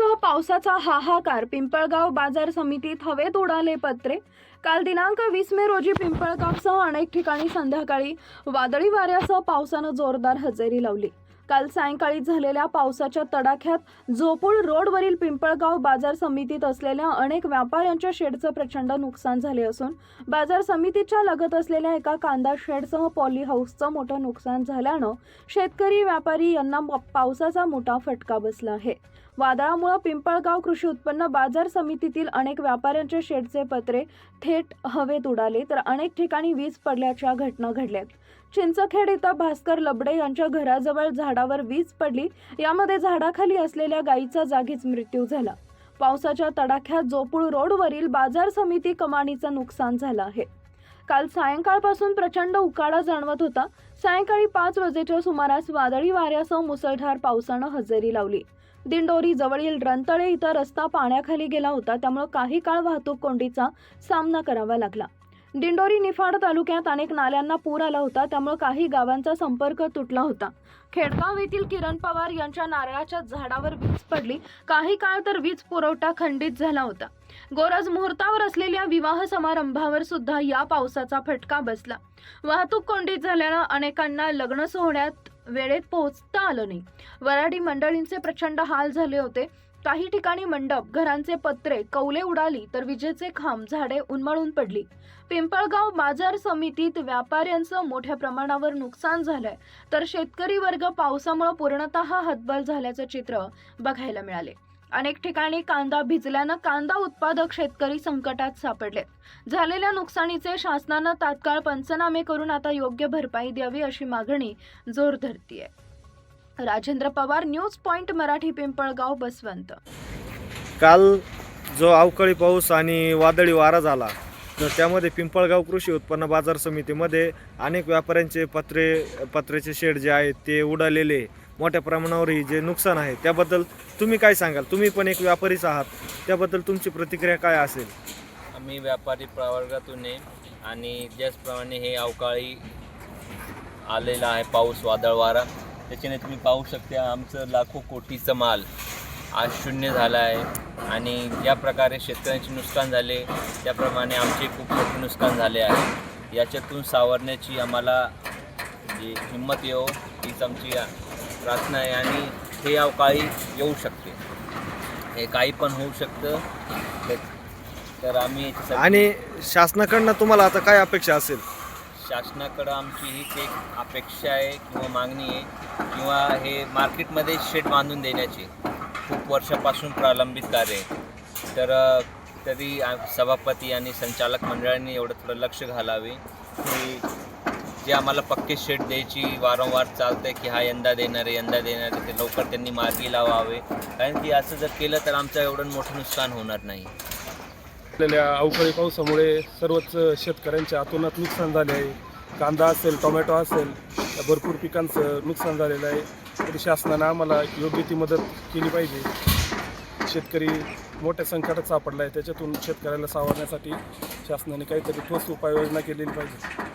वादळासह पावसाचा हाहाकार. पिंपळगाव बाजार समितीत हवेत उडाले पत्रे. काल दिनांक वीस मे रोजी पिंपळगावसह अनेक ठिकाणी संध्याकाळी वादळी वाऱ्यासह पावसानं जोरदार हजेरी लावली. काल सायंकाळी झालेल्या पावसाच्या तडाख्यात झोपूळ रोडवरील पिंपळगाव बाजार समितीत असलेल्या अनेक व्यापाऱ्यांच्या शेडचं प्रचंड नुकसान झाले असून बाजार समितीच्या लगत असलेल्या एका कांदा शेडसह पॉली हाऊसचं मोठं नुकसान झाल्यानं शेतकरी व्यापारी यांना पावसाचा मोठा फटका बसला आहे. वादळामुळे पिंपळगाव कृषी उत्पन्न बाजार समितीतील अनेक व्यापाऱ्यांच्या शेडचे पत्रे थेट हवेत उडाले तर अनेक ठिकाणी वीज पडल्याच्या घटना घडल्यात. चिंचखेड इथं भास्कर लबडे यांच्या घराजवळ झाडावर वीज पडली यामध्ये झाडाखाली असलेल्या गायीचा जागीच मृत्यू झाला. पावसाच्या तडाख्यात जोपूळ रोडवरील बाजार समिती कमानीचं नुकसान झालं आहे. काल सायंकाळपासून प्रचंड उकाडा जाणवत होता. सायंकाळी पाच वाजेच्या सुमारास वादळी वाऱ्यासह मुसळधार पावसानं हजेरी लावली. दिंडोरी जवळील रंतळे इथं रस्ता पाण्याखाली गेला होता त्यामुळे काही काळ वाहतूक कोंडीचा सामना करावा लागला. दिंडोरी निफाड तालुक्यात अनेक नाल्यांना पूर आला होता त्यामुळे काही गावांचा संपर्क तुटला होता. खेडगाव येथील किरण पवार यांच्या नारळाच्या झाडावर वीज पडली. काही काळ तर वीज पुरवठा खंडित झाला होता. गोरज मुहूर्तावर असलेल्या विवाह समारंभावर सुद्धा या पावसाचा फटका बसला. वाहतूक कोंडीत झाल्यानं अनेकांना लग्न सोहळ्यात वेळेत पोहोचता आलं नाही. वराडी मंडळींचे प्रचंड हाल झाले होते. काही ठिकाणी मंडप घरांचे पत्रे कौले उडाली तर विजेचे खांब झाडे उन्मळून पडली. पिंपळगाव बाजार समितीत व्यापाऱ्यांचं मोठ्या प्रमाणावर नुकसान झालंय. तर शेतकरी वर्ग पावसामुळे पूर्णतः हतबल झाल्याचं चित्र बघायला मिळाले. अनेक ठिकाणी कांदा भिजल्यानं कांदा उत्पादक शेतकरी संकटात सापडले. झालेल्या नुकसानीचे शासनानं तात्काळ पंचनामे करून आता योग्य भरपाई द्यावी अशी मागणी जोर धरतीये. Rajendra Pawar news point Marathi Pimpalgaon Baswant. काल जो अवकाळी पाऊस आणि वादळी वारा झाला तर त्यामध्ये पिंपळगाव कृषी उत्पन्न बाजार समितीमध्ये अनेक व्यापाऱ्यांचे पत्रे पत्र्याचे शेड जे आहेत ते उडालेले. मोठ्या प्रमाणावर हे जे नुकसान आहे त्याबद्दल तुम्ही काय सांगाल? तुम्ही पण एक व्यापारीच आहात. त्याबद्दल तुमची प्रतिक्रिया काय असेल? आम्ही व्यापारी प्रवर्गातून आहे आणि ज्याचप्रमाणे हे अवकाळी आलेला आहे पाऊस वादळ वारा. त्याच्याने तुम्ही पाहू शकता आमचं लाखो कोटीचं माल आज शून्य झाला आहे आणि ज्या प्रकारे शेतकऱ्यांचे नुकसान झाले त्याप्रमाणे आमचे खूप मोठे नुकसान झाले आहे. याच्यातून सावरण्याची आम्हाला जी हिंमत येऊ हो, हीच आमची प्रार्थना आहे आणि हे अवकाळी येऊ शकते. हे काही पण होऊ शकतं. तर आम्ही आणि शासनाकडनं तुम्हाला आता काय अपेक्षा असेल? शासनाकडं आमची हीच एक अपेक्षा आहे किंवा मागणी आहे किंवा हे मार्केटमध्ये शेड बांधून देण्याची. खूप वर्षापासून प्रलंबित कार्य आहे. तर तरी सभापती आणि संचालक मंडळांनी एवढं थोडं लक्ष घालावे. की जे आम्हाला पक्के शेड द्यायची वारंवार चालतं की हा यंदा देणार आहे यंदा देणार आहे ते लवकर त्यांनी मार्गी लावावे. कारण की असं जर केलं तर आमचं एवढं मोठं नुकसान होणार नाही. आपल्याला अवकाळी पावसामुळे सर्वच शेतकऱ्यांच्या अतोनात नुकसान झाले आहे. कांदा असेल टोमॅटो असेल या भरपूर पिकांचं नुकसान झालेलं आहे. तरी शासनानं आम्हाला योग्य ती मदत केली पाहिजे. शेतकरी मोठ्या संकटात सापडला आहे. त्याच्यातून शेतकऱ्याला सावरण्यासाठी शासनाने काहीतरी ठोस उपाययोजना केलेली पाहिजे.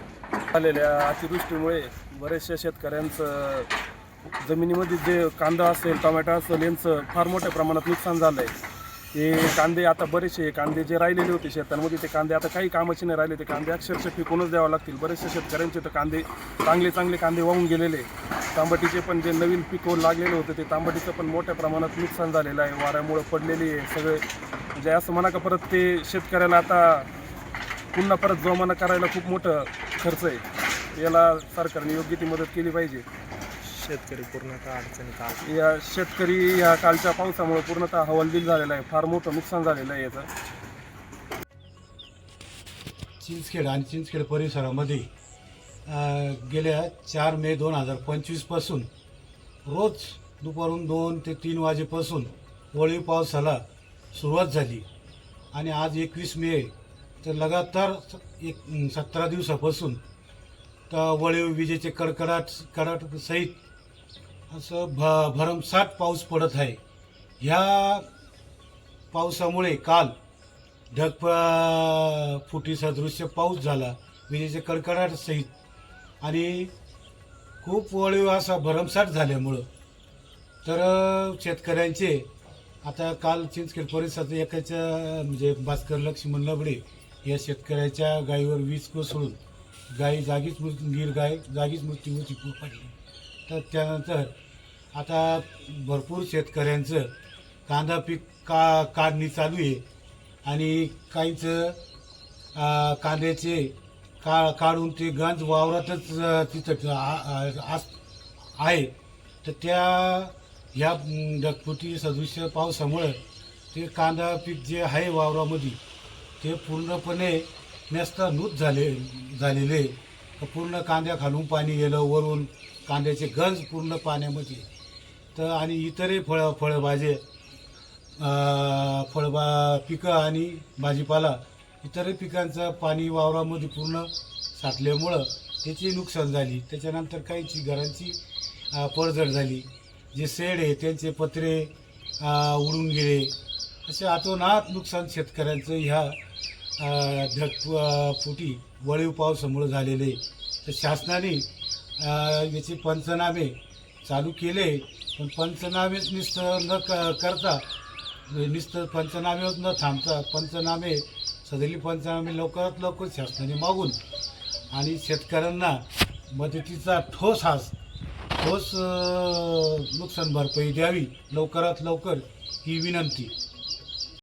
झालेल्या अतिवृष्टीमुळे बऱ्याचशा शेतकऱ्यांचं जमिनीमध्ये जे कांदा असेल टोमॅटो असेल यांचं फार मोठ्या प्रमाणात नुकसान झालं आहे हे कांदे आता बरेचसे कांदे जे राहिलेले होते शेतांमध्ये ते कांदे आता काही कामाचे नाही राहिले. ते कांदे अक्षरशः पिकूनच द्यावं लागतील. बरेचसे शेतकऱ्यांचे तर कांदे चांगले चांगले कांदे वाहून गेलेले. तांबटीचे पण जे नवीन पिकं लागलेलं होतं ते तांबटीचं पण मोठ्या प्रमाणात नुकसान झालेलं आहे. वाऱ्यामुळं पडलेली आहे सगळे. म्हणजे असं म्हणा का परत ते शेतकऱ्याला आता पुन्हा परत जोमानं करायला खूप मोठं खर्च आहे. याला सरकारने योग्य ती मदत केली पाहिजे. शेतकरी पूर्णतः अडचणीत आहे या शेतकरी या कालच्या पावसामुळे पूर्णतः हवालदिल झालेला आहे. फार मोठं नुकसान झालेलं आहे याचं. चिंचखेड आणि चिंचखेड परिसरामध्ये अ, गेल्या चार मे दोन हजार पंचवीसपासून रोज दुपारून दोन ते तीन वाजेपासून वळीव पावसाला सुरुवात झाली. आणि आज एकवीस मे तर लगातार स- एक सतरा दिवसापासून तर वळीव विजेचे कडकडाट कडाट सहित असं भ भरमसाठ पाऊस पडत आहे. ह्या पावसामुळे काल ढग फुटीसदृश्य पाऊस झाला विजेचे कडकडाट सहित आणि खूप वळीव असा भरमसाठ झाल्यामुळं. तर शेतकऱ्यांचे आता काल चिंचखेड परिसरात एकाच्या म्हणजे भास्कर लक्ष्मण लबडे या शेतकऱ्याच्या गायीवर वीज कोसळून गाई जागीच मृत्यू गीर गाय जागीच मृत्यूमुखी पडली. तर त्यानंतर आता भरपूर शेतकऱ्यांचं कांदा पीक का काढणी चालू आहे. आणि काहींचं कांद्याचे का काढून ते गंज वावरातच तिथं आ- आस- आहे. तर त्या ह्या म, ढगफुटी सदृश्य पावसामुळं ते कांदा पीक जे आहे वावरामध्ये ते पूर्णपणे नूत झाले झालेले. पूर्ण कांद्या खालून पाणी गेलं वरून कांद्याचे गंज पूर्ण पाण्यामध्ये. तर आणि इतरही फळं फळभाजे फळबा पिकं आणि भाजीपाला इतरही पिकांचं पाणी वावरामध्ये पूर्ण साठल्यामुळं त्याची नुकसान झाली. त्याच्यानंतर काहीची घरांची पडझड झाली. जे शेड आहे त्यांचे पत्रे उडून गेले. असे आतोनात नुकसान शेतकऱ्यांचं ह्या ढग फुटी वळीव पावसामुळं झालेले. तर शासनाने याचे पंचनामे चालू केले. पण पंचनामेच निस्त न क करता निस्त पंचनामेच न थांबता पंचनामे सदरी पंचनामे लवकरात लवकर शासनाने मागून आणि शेतकऱ्यांना मदतीचा ठोस हास ठोस नुकसान भरपाई द्यावी लवकरात लवकर ही विनंती.